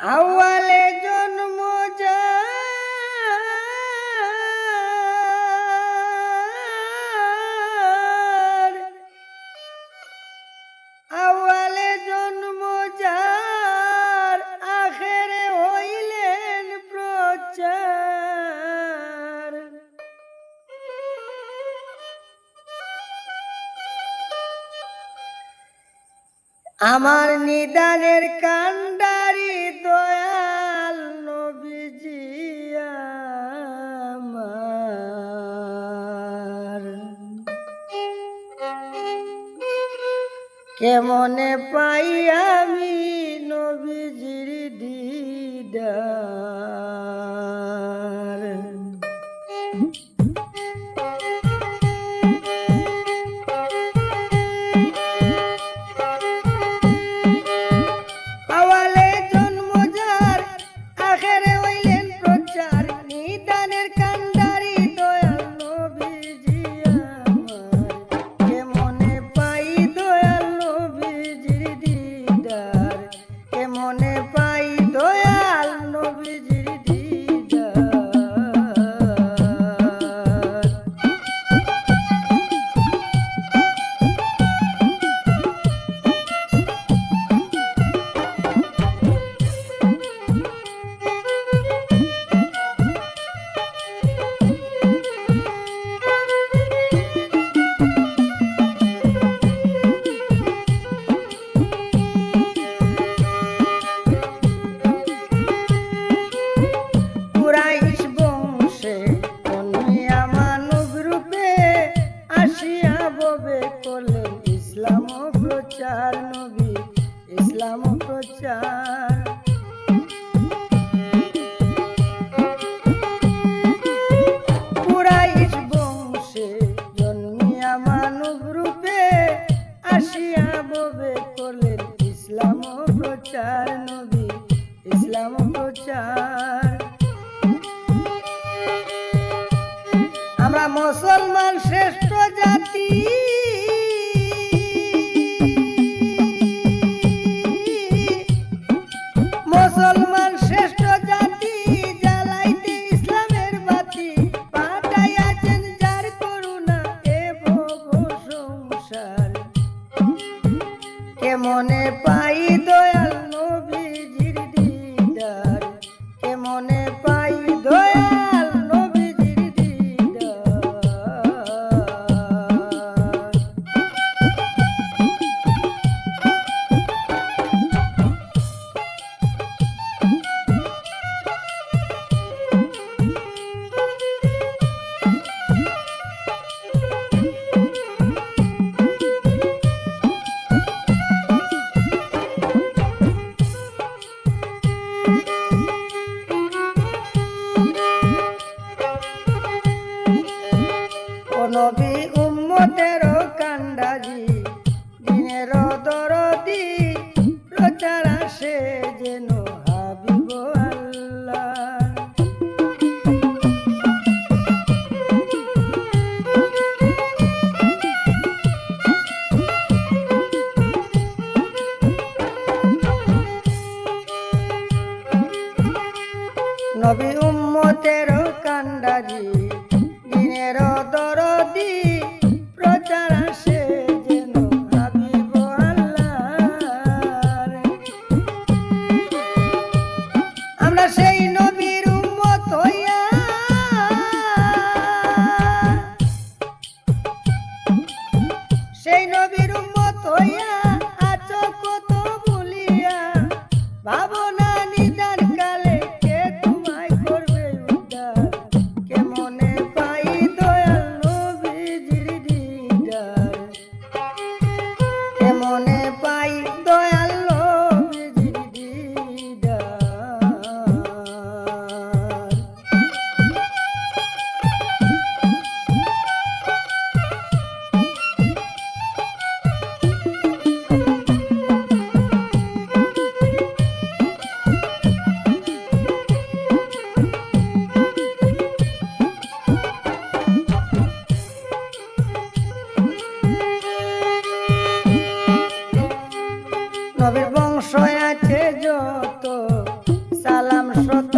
আওয়ালে জন্ম যার। আওয়ালে জন্ম যার আখেরে হইলেন প্রচার। আমার নিদানের কাণ্ডা কেমনে পাই আমি নবীজির দিদার? যার পুরাইশ বংশে জন্মিয়া মানব রূপে আসিয়া ববে করলেন ইসলাম প্রচার নবী, ইসলাম প্রচার। আমরা মুসলমান শ্রেষ্ঠ জাতি। पा উম্মতের কান্ডারি দিনের দরদি প্রচার আসে। সালাম শত